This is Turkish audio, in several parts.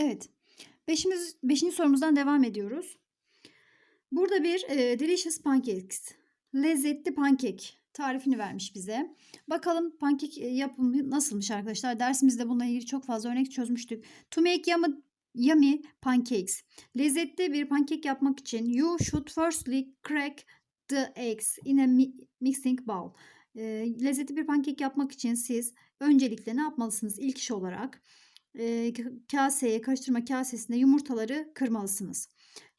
Evet. Beşimiz, beşinci sorumuzdan devam ediyoruz. Burada bir e, delicious pancakes. Lezzetli pankek tarifini vermiş bize. Bakalım pankek e, yapımı nasılmış arkadaşlar. Dersimizde bununla ilgili çok fazla örnek çözmüştük. To make yummy, yummy pancakes. Lezzetli bir pankek yapmak için you should firstly crack the eggs in a mi- mixing bowl. E, lezzetli bir pankek yapmak için siz öncelikle ne yapmalısınız ilk iş olarak? E, kaseye, karıştırma kasesine yumurtaları kırmalısınız.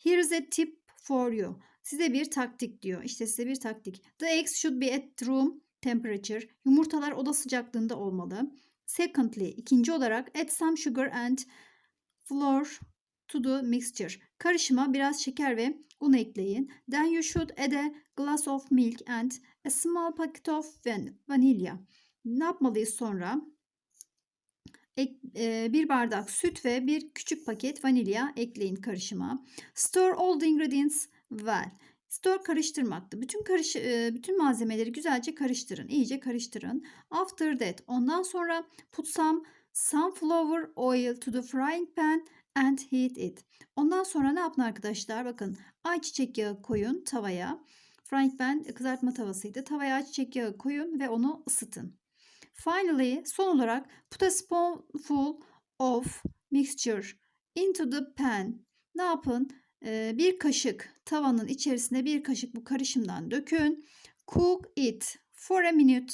Here is a tip for you. Size bir taktik diyor. İşte size bir taktik. The eggs should be at room temperature. Yumurtalar oda sıcaklığında olmalı. Secondly, ikinci olarak add some sugar and flour to the mixture. Karışıma biraz şeker ve un ekleyin. Then you should add a glass of milk and a small packet of van- vanilla. Ne yapmalıyız sonra? Ek- e, bir bardak süt ve bir küçük paket vanilya ekleyin karışıma. Stir all the ingredients well. Stir karıştırmaktı. Bütün karış e, bütün malzemeleri güzelce karıştırın. iyice karıştırın. After that ondan sonra put some sunflower oil to the frying pan and heat it. Ondan sonra ne yapın arkadaşlar? Bakın ayçiçek yağı koyun tavaya. Frying pan kızartma tavasıydı. Tavaya ayçiçek yağı koyun ve onu ısıtın. Finally, son olarak put a spoonful of mixture into the pan. Ne yapın? Ee, bir kaşık tavanın içerisine bir kaşık bu karışımdan dökün. Cook it for a minute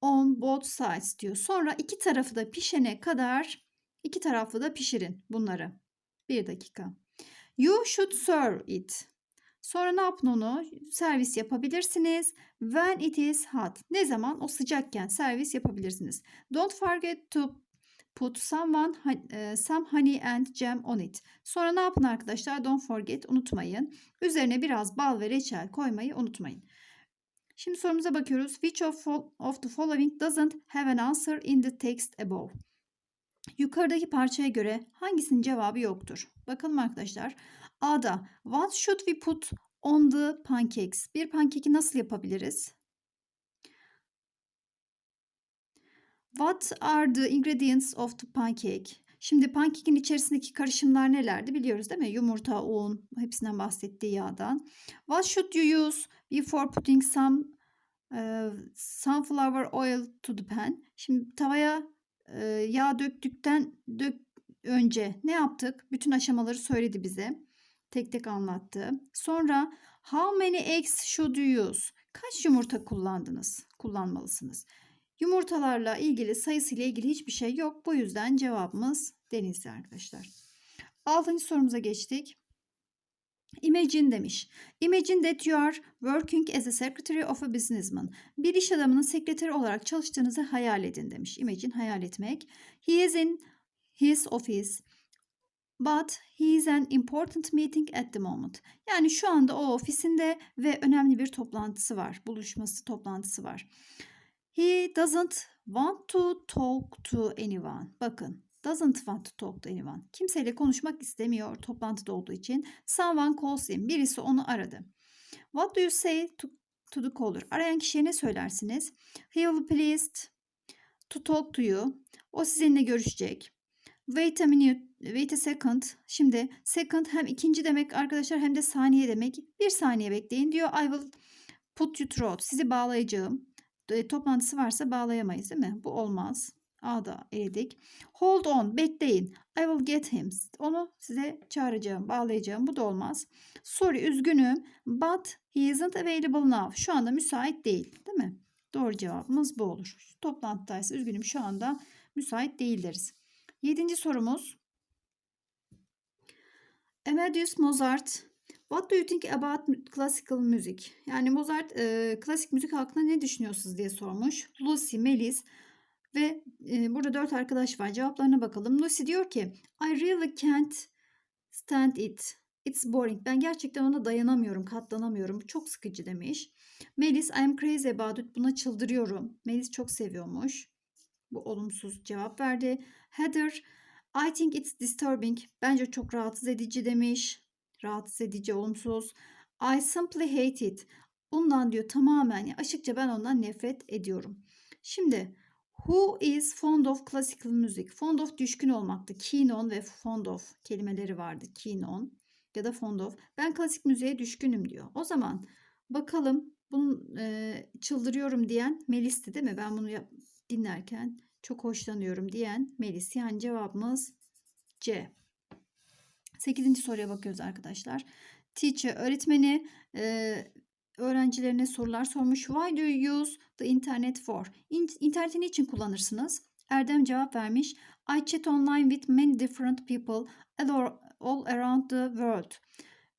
on both sides diyor. Sonra iki tarafı da pişene kadar iki taraflı da pişirin bunları. Bir dakika. You should serve it. Sonra ne yapın onu? Servis yapabilirsiniz. When it is hot. Ne zaman? O sıcakken servis yapabilirsiniz. Don't forget to put someone, e, some honey and jam on it. Sonra ne yapın arkadaşlar? Don't forget. Unutmayın. Üzerine biraz bal ve reçel koymayı unutmayın. Şimdi sorumuza bakıyoruz. Which of, of the following doesn't have an answer in the text above? Yukarıdaki parçaya göre hangisinin cevabı yoktur? Bakalım arkadaşlar. A'da what should we put on the pancakes? Bir pankeki nasıl yapabiliriz? What are the ingredients of the pancake? Şimdi pankekin içerisindeki karışımlar nelerdi biliyoruz değil mi? Yumurta, un, hepsinden bahsettiği yağdan. What should you use before putting some e, sunflower oil to the pan? Şimdi tavaya e, yağ döktükten dök önce ne yaptık? Bütün aşamaları söyledi bize. Tek tek anlattı. Sonra how many eggs should you use? Kaç yumurta kullandınız? Kullanmalısınız. Yumurtalarla ilgili sayısıyla ilgili hiçbir şey yok. Bu yüzden cevabımız denizli arkadaşlar. Altıncı sorumuza geçtik. Imagine demiş. Imagine that you are working as a secretary of a businessman. Bir iş adamının sekreteri olarak çalıştığınızı hayal edin demiş. Imagine hayal etmek. He is in his office. But he is an important meeting at the moment. Yani şu anda o ofisinde ve önemli bir toplantısı var. Buluşması, toplantısı var. He doesn't want to talk to anyone. Bakın, doesn't want to talk to anyone. Kimseyle konuşmak istemiyor toplantıda olduğu için. Someone calls him. Birisi onu aradı. What do you say to, to the caller? Arayan kişiye ne söylersiniz? He will pleased to talk to you. O sizinle görüşecek. Wait a minute, wait a second. Şimdi second hem ikinci demek arkadaşlar hem de saniye demek. Bir saniye bekleyin diyor. I will put you through. Sizi bağlayacağım. E, toplantısı varsa bağlayamayız değil mi? Bu olmaz. A'da eledik. Hold on, bekleyin. I will get him. Onu size çağıracağım, bağlayacağım. Bu da olmaz. Sorry, üzgünüm. But he isn't available now. Şu anda müsait değil, değil mi? Doğru cevabımız bu olur. Toplantıdaysa üzgünüm şu anda müsait değil deriz. Yedinci sorumuz. Amadeus Mozart. What do you think about classical music? Yani Mozart e, klasik müzik hakkında ne düşünüyorsunuz diye sormuş. Lucy, Melis ve e, burada dört arkadaş var. Cevaplarına bakalım. Lucy diyor ki I really can't stand it. It's boring. Ben gerçekten ona dayanamıyorum, katlanamıyorum. Çok sıkıcı demiş. Melis I am crazy about it. Buna çıldırıyorum. Melis çok seviyormuş. Bu olumsuz cevap verdi. Heather I think it's disturbing. Bence çok rahatsız edici demiş. Rahatsız edici, olumsuz. I simply hate it. Bundan diyor tamamen, açıkça ben ondan nefret ediyorum. Şimdi Who is fond of classical music? Fond of düşkün olmaktı. Keen on ve fond of kelimeleri vardı. Keen on ya da fond of. Ben klasik müziğe düşkünüm diyor. O zaman bakalım bunun e, çıldırıyorum diyen Melis'ti değil mi? Ben bunu yap- dinlerken çok hoşlanıyorum diyen Melis. Yani cevabımız C. Sekizinci soruya bakıyoruz arkadaşlar. Teacher öğretmeni e, öğrencilerine sorular sormuş. Why do you use the internet for? İn- İnterneti niçin kullanırsınız? Erdem cevap vermiş. I chat online with many different people all around the world.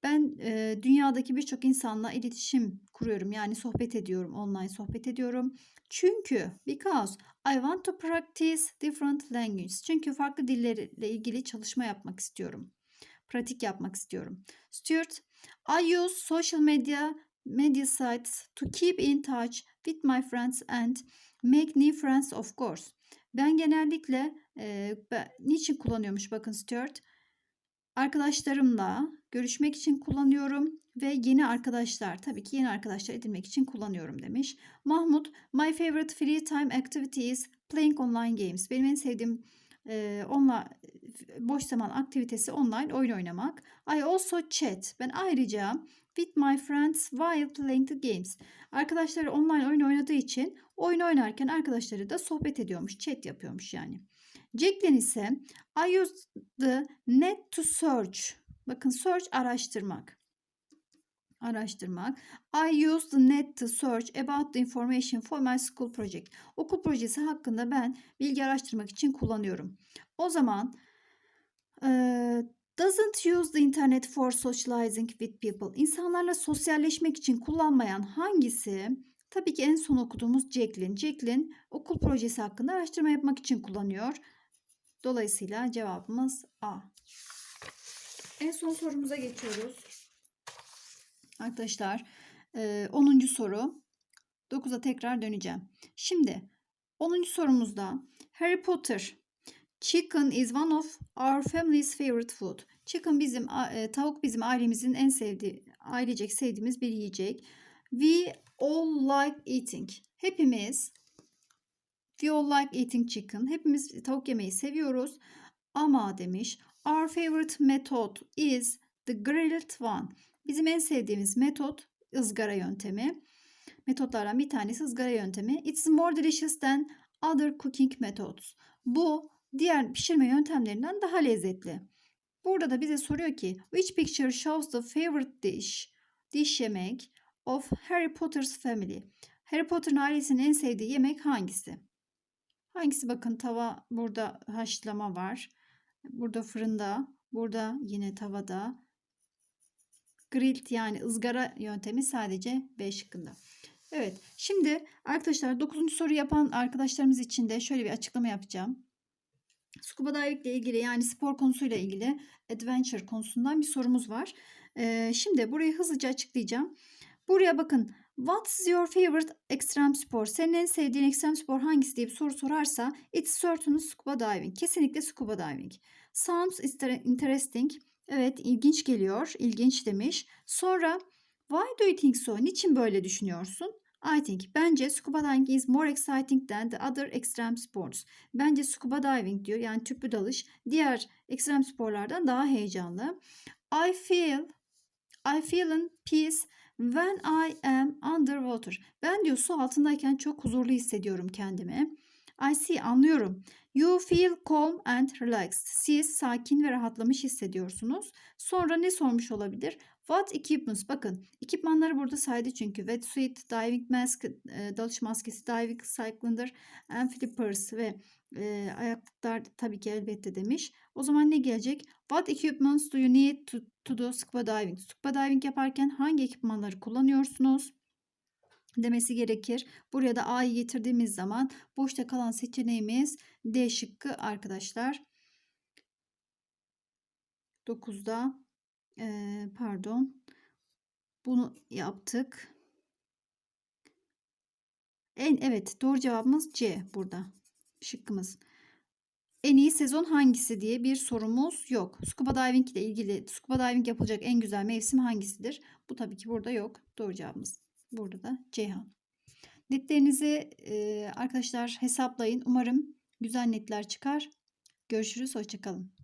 Ben e, dünyadaki birçok insanla iletişim kuruyorum. Yani sohbet ediyorum, online sohbet ediyorum. Çünkü because I want to practice different languages. Çünkü farklı dillerle ilgili çalışma yapmak istiyorum. Pratik yapmak istiyorum. Stuart, I use social media media sites to keep in touch with my friends and make new friends of course. Ben genellikle e, ben- niçin kullanıyormuş bakın Stuart. Arkadaşlarımla görüşmek için kullanıyorum ve yeni arkadaşlar tabii ki yeni arkadaşlar edinmek için kullanıyorum demiş. Mahmut, my favorite free time activity is playing online games. Benim en sevdiğim e, online boş zaman aktivitesi online oyun oynamak. I also chat. Ben ayrıca with my friends while playing the games. Arkadaşları online oyun oynadığı için oyun oynarken arkadaşları da sohbet ediyormuş, chat yapıyormuş yani. Jacqueline ise I use the net to search. Bakın search araştırmak. Araştırmak. I use the net to search about the information for my school project. Okul projesi hakkında ben bilgi araştırmak için kullanıyorum. O zaman eee, doesn't use the internet for socializing with people. İnsanlarla sosyalleşmek için kullanmayan hangisi? Tabii ki en son okuduğumuz Jacqueline. Jacqueline okul projesi hakkında araştırma yapmak için kullanıyor. Dolayısıyla cevabımız A. En son sorumuza geçiyoruz. Arkadaşlar eee, 10. soru. 9'a tekrar döneceğim. Şimdi 10. sorumuzda Harry Potter Chicken is one of our family's favorite food. Chicken bizim tavuk bizim ailemizin en sevdiği ailecek sevdiğimiz bir yiyecek. We all like eating. Hepimiz we all like eating chicken. Hepimiz tavuk yemeyi seviyoruz. Ama demiş our favorite method is the grilled one. Bizim en sevdiğimiz metot ızgara yöntemi. Metotlardan bir tanesi ızgara yöntemi. It's more delicious than other cooking methods. Bu diğer pişirme yöntemlerinden daha lezzetli. Burada da bize soruyor ki which picture shows the favorite dish? Diş yemek of Harry Potter's family. Harry Potter'ın ailesinin en sevdiği yemek hangisi? Hangisi bakın tava burada haşlama var. Burada fırında, burada yine tavada. Grilled yani ızgara yöntemi sadece B şıkkında. Evet şimdi arkadaşlar 9. soru yapan arkadaşlarımız için de şöyle bir açıklama yapacağım. Scuba diving ile ilgili yani spor konusuyla ilgili adventure konusundan bir sorumuz var. Ee, şimdi burayı hızlıca açıklayacağım. Buraya bakın. What's your favorite extreme sport? Senin en sevdiğin ekstrem spor hangisi diye bir soru sorarsa it's certainly scuba diving. Kesinlikle scuba diving. Sounds inter- interesting. Evet ilginç geliyor. İlginç demiş. Sonra why do you think so? Niçin böyle düşünüyorsun? I think bence scuba diving is more exciting than the other extreme sports. Bence scuba diving diyor yani tüplü dalış diğer ekstrem sporlardan daha heyecanlı. I feel I feel in peace when I am underwater. Ben diyor su altındayken çok huzurlu hissediyorum kendimi. I see anlıyorum. You feel calm and relaxed. Siz sakin ve rahatlamış hissediyorsunuz. Sonra ne sormuş olabilir? What equipments? Bakın ekipmanları burada saydı çünkü. Wetsuit, diving mask, e, dalış maskesi, diving cylinder, and flippers ve e, ayaklıklar tabii ki elbette demiş. O zaman ne gelecek? What equipments do you need to, to do scuba diving? Scuba diving yaparken hangi ekipmanları kullanıyorsunuz? Demesi gerekir. Buraya da A'yı getirdiğimiz zaman boşta kalan seçeneğimiz D şıkkı arkadaşlar. 9'da eee, pardon bunu yaptık. En evet doğru cevabımız C burada. Şıkkımız. En iyi sezon hangisi diye bir sorumuz yok. Scuba diving ile ilgili scuba diving yapılacak en güzel mevsim hangisidir? Bu tabii ki burada yok. Doğru cevabımız burada da Ceyhan. Netlerinizi e, arkadaşlar hesaplayın. Umarım güzel netler çıkar. Görüşürüz. Hoşçakalın.